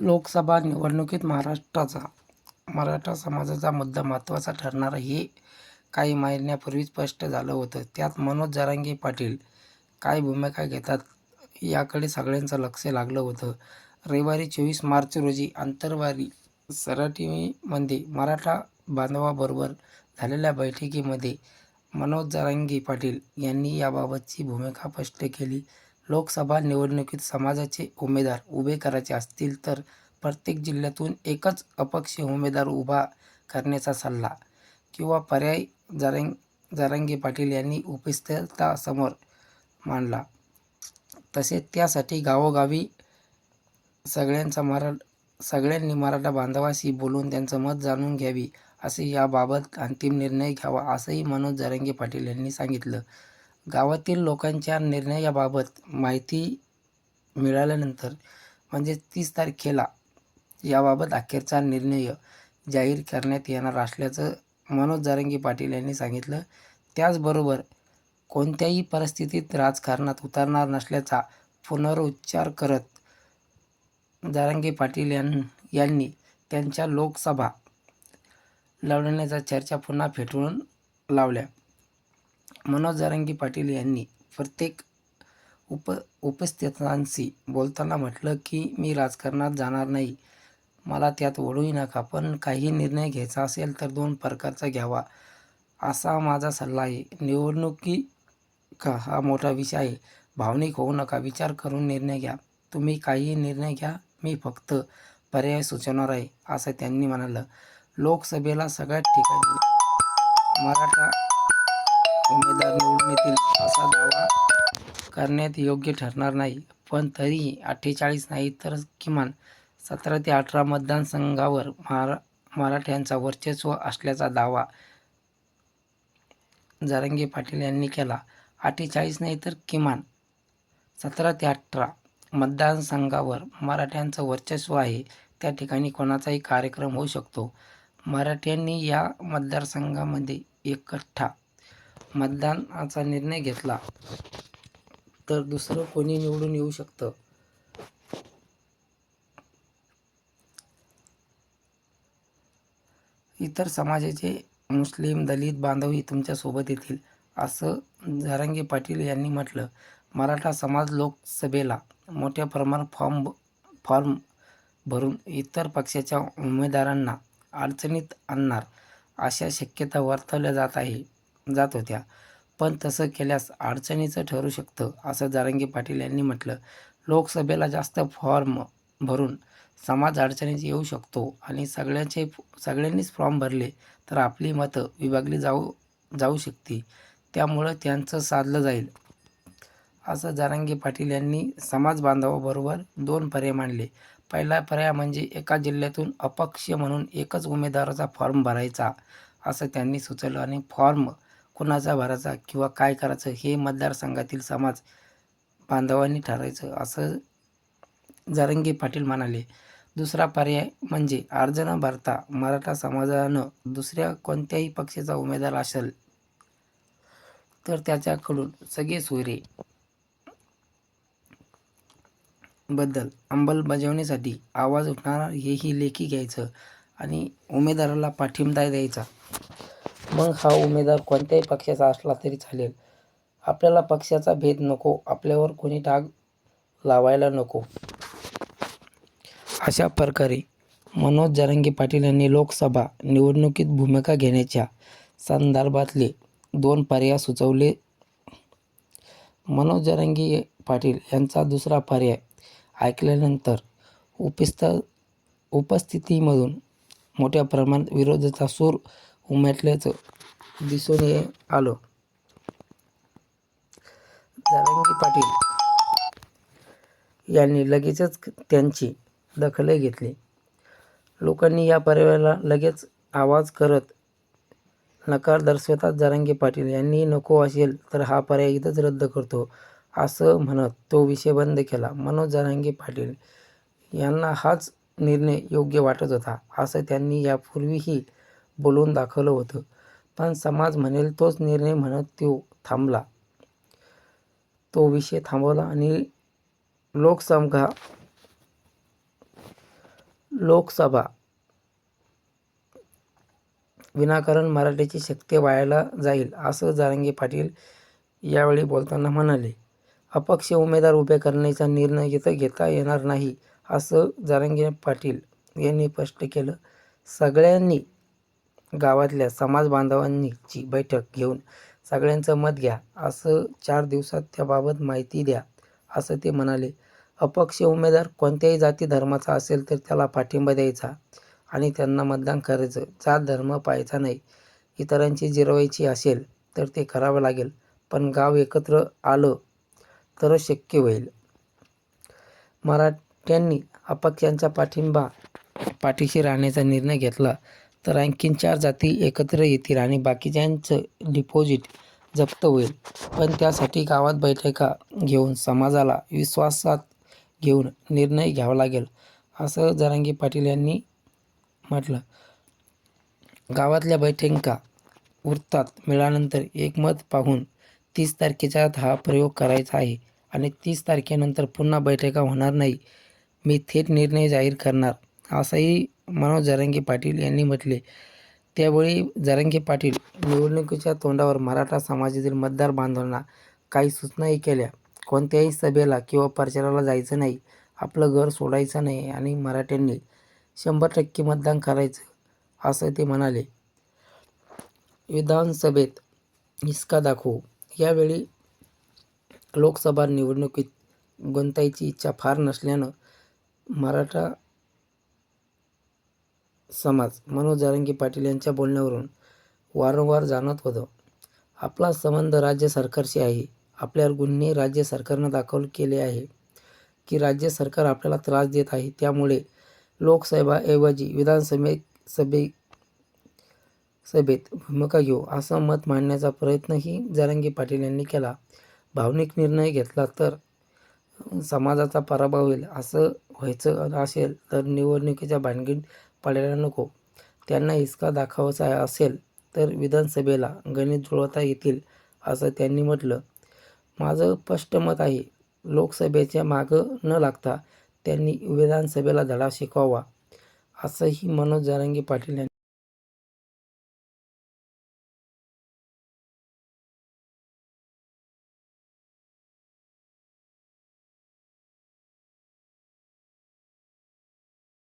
लोकसभा निवडणुकीत महाराष्ट्राचा मराठा समाजाचा मुद्दा महत्त्वाचा ठरणार हे काही महिन्यापूर्वी स्पष्ट झालं होतं. त्यात मनोज जरांगे पाटील काय भूमिका घेतात याकडे सगळ्यांचं लक्ष लागलं होतं. रविवारी चोवीस मार्च रोजी आंतरवारी सराटीमध्ये मराठा बांधवाबरोबर झालेल्या बैठकीमध्ये मनोज जरांगे पाटील यांनी याबाबतची भूमिका स्पष्ट केली. लोकसभा निवडणुकीत समाजाचे उमेदवार उभे करायचे असतील तर प्रत्येक जिल्ह्यातून एकच अपक्ष उमेदवार उभा करण्याचा सल्ला किंवा पर्याय जरांगे पाटील यांनी उपस्थितांसमोर मांडला. तसेच त्यासाठी गावोगावी सगळ्यांनी मराठा बांधवाशी बोलून त्यांचं मत जाणून घ्यावी असे याबाबत अंतिम निर्णय घ्यावा असंही मनोज जरांगे पाटील यांनी सांगितलं. गावातील लोकांच्या निर्णयाबाबत माहिती मिळाल्यानंतर म्हणजेच तीस तारखेला याबाबत अखेरचा निर्णय जाहीर करण्यात येणार असल्याचं मनोज जारंगी पाटील यांनी सांगितलं. त्याचबरोबर कोणत्याही परिस्थितीत राजकारणात उतरणार नसल्याचा पुनरुच्चार करत जारंगी पाटील यां यांनी त्यांच्या लोकसभा लढवण्याच्या चर्चा पुन्हा फेटाळून लावल्या. मनोज जारंगी पाटील यांनी प्रत्येक उप उपस्थितांशी बोलताना म्हटलं की, मी राजकारणात जाणार नाही. मला त्यात ओढूही नका. पण काही निर्णय घ्यायचा असेल तर दोन प्रकारचा घ्यावा असा माझा सल्ला आहे. निवडणुकी का हा मोठा विषय आहे. भावनिक होऊ नका. विचार करून निर्णय घ्या. तुम्ही काहीही निर्णय घ्या. मी फक्त पर्याय सुचवणार आहे असं त्यांनी म्हणालं. लोकसभेला सगळ्याच ठिकाणी मराठा उमेदवार निवडून येतील असा दावा करण्यात योग्य ठरणार नाही. पण तरीही अठ्ठेचाळीस नाही तर किमान सतरा ते अठरा मतदारसंघावर महारा मराठ्यांचा वर्चस्व असल्याचा दावा जारंगे पाटील यांनी केला. अठ्ठेचाळीस नाही तर किमान सतरा ते अठरा मतदारसंघावर मराठ्यांचं वर्चस्व आहे. त्या ठिकाणी कोणाचाही कार्यक्रम होऊ शकतो. मराठ्यांनी या मतदारसंघामध्ये एकट्या मतदानाचा निर्णय घेतला तर दुसरं कोणी निवडून येऊ शकतं. इतर समाजाचे मुस्लिम दलित बांधवही तुमच्यासोबत येतील असं जरांगे पाटील यांनी म्हटलं. मराठा समाज लोकसभेला मोठ्या प्रमाणात फॉर्म फॉर्म भरून इतर पक्षाच्या उमेदवारांना अडचणीत आणणार अशा शक्यता वर्तवल्या जात आहे जात होत्या. पण तसं केल्यास अडचणीचं ठरू शकतं असं जारंगी पाटील यांनी म्हटलं. लोकसभेला जास्त फॉर्म भरून समाज अडचणीत येऊ शकतो आणि सगळ्यांचे सगळ्यांनीच फॉर्म भरले तर आपली मतं विभागली जाऊ जाऊ शकते त्यामुळं त्यांचं साधलं जाईल. असं जारंगी पाटील यांनी समाज बांधवाबरोबर दोन पर्याय मांडले. पहिला पर्याय म्हणजे एका जिल्ह्यातून अपक्ष म्हणून एकच उमेदवाराचा फॉर्म भरायचा असं त्यांनी सुचवलं आणि फॉर्म कुणाचा भरायचा किंवा काय करायचं हे मतदारसंघातील समाज बांधवांनी ठरायचं असं जारंगी पाटील म्हणाले. दुसरा पर्याय म्हणजे अर्ज न भरता मराठा समाजानं दुसऱ्या कोणत्याही पक्षाचा उमेदवार असेल तर त्याच्याकडून सगळे सोयरे बद्दल अंमलबजावणीसाठी आवाज उठणार हेही लेखी घ्यायचं आणि उमेदवाराला पाठिंबा द्यायचा. मग हा उमेदवार कोणत्याही पक्षाचा असला तरी चालेल. आपल्याला पक्षाचा भेद नको. आपल्यावर कोणी डाग लावायला नको. अशा प्रकारे मनोज जरांगे पाटील यांनी लोकसभा निवडणुकीत भूमिका घेण्याच्या संदर्भातले दोन पर्याय सुचवले. मनोज जरांगे पाटील यांचा दुसरा पर्याय ऐकल्यानंतर उपस्थ उपस्थितीमधून मोठ्या प्रमाणात विरोधाचा सूर उमटल्याचं दिसून आलं. जारंगी पाटील यांनी लगेचच त्यांची दखल घेतली. लोकांनी या पर्यायाला लगेच आवाज करत नकार दर्शवतात जारंगी पाटील यांनी नको असेल तर हा पर्याय इथंच रद्द करतो असं म्हणत तो विषय बंद केला. मनोज जारंगी पाटील यांना हाच निर्णय योग्य वाटत होता असं त्यांनी यापूर्वीही बोलून दाखवलं होतं. पण समाज म्हणेल तोच निर्णय म्हणत तो थांबला. तो विषय थांबवला आणि लोकसभा लोकसभा विनाकारण मराठीची शक्ती वायाला जाईल असं जारंगे पाटील यावेळी बोलताना म्हणाले अपक्ष उमेदवार उभे करण्याचा निर्णय इथं घेता येणार नाही असं जारंगे पाटील यांनी स्पष्ट केलं सगळ्यांनी गावातल्या समाज बांधवांची बैठक घेऊन सगळ्यांचं मत घ्या. असं चार दिवसात त्याबाबत माहिती द्या असं ते म्हणाले. अपक्ष उमेदवार कोणत्याही जाती धर्माचा असेल तर त्याला पाठिंबा द्यायचा आणि त्यांना मतदान करायचं. जात धर्म पाहायचा नाही. इतरांची जिरवायची असेल तर ते करावं लागेल पण गाव एकत्र आलं तरच शक्य होईल. मराठ्यांनी अपक्षांचा पाठिंबा पाठीशी राहण्याचा निर्णय घेतला. तर आणखीन चार जाती एकत्र येतील आणि बाकीच्यांचं डिपॉझिट जप्त होईल. पण त्यासाठी गावात बैठका घेऊन समाजाला विश्वासात घेऊन निर्णय घ्यावा लागेल असं जरांगी पाटील यांनी म्हटलं. गावातल्या बैठका वृत्तात मिळाल्यानंतर एकमत पाहून तीस तारखेच्या हा प्रयोग करायचा आहे आणि तीस तारखेनंतर पुन्हा बैठका होणार नाही. मी थेट निर्णय जाहीर करणार असंही मनोज जरांगे पाटील यांनी म्हटले त्यावेळी जरांगे पाटील निवडणुकीच्या तोंडावर मराठा समाजातील मतदार बांधवांना काही सूचनाही केल्या. कोणत्याही सभेला किंवा प्रचाराला जायचं नाही आपलं घर सोडायचं नाही आणि मराठ्यांनी शंभर टक्के मतदान करायचं असं ते म्हणाले. विधानसभेत हिसका दाखवू. यावेळी लोकसभा निवडणुकीत गुंतायची इच्छा फार नसल्यानं मराठा समाज. मनोज जारंगी पाटील यांच्या बोलण्यावरून वारंवार जाणवत होतं. आपला संबंध राज्य सरकारशी आहे. आपल्यावर गुन्हे राज्य सरकारनं दाखल केले आहे. की राज्य सरकार आपल्याला त्रास देत आहे त्यामुळे लोकसभेऐवजी विधानसभे सभे सभेत भूमिका घेऊ असं मत मांडण्याचा प्रयत्नही जारंगी पाटील यांनी केला. भावनिक निर्णय घेतला तर समाजाचा पराभव होईल असं व्हायचं असेल तर निवडणुकीच्या भानगडीत पाळायला नको. त्यांना हिसका दाखवायचा असेल तर विधानसभेला गणित जुळवता येतील असं त्यांनी म्हटलं. माझं स्पष्ट मत आहे लोकसभेच्या मागं न लागता त्यांनी विधानसभेला धडा शिकवावा असंही मनोज जारंगी पाटील यांनी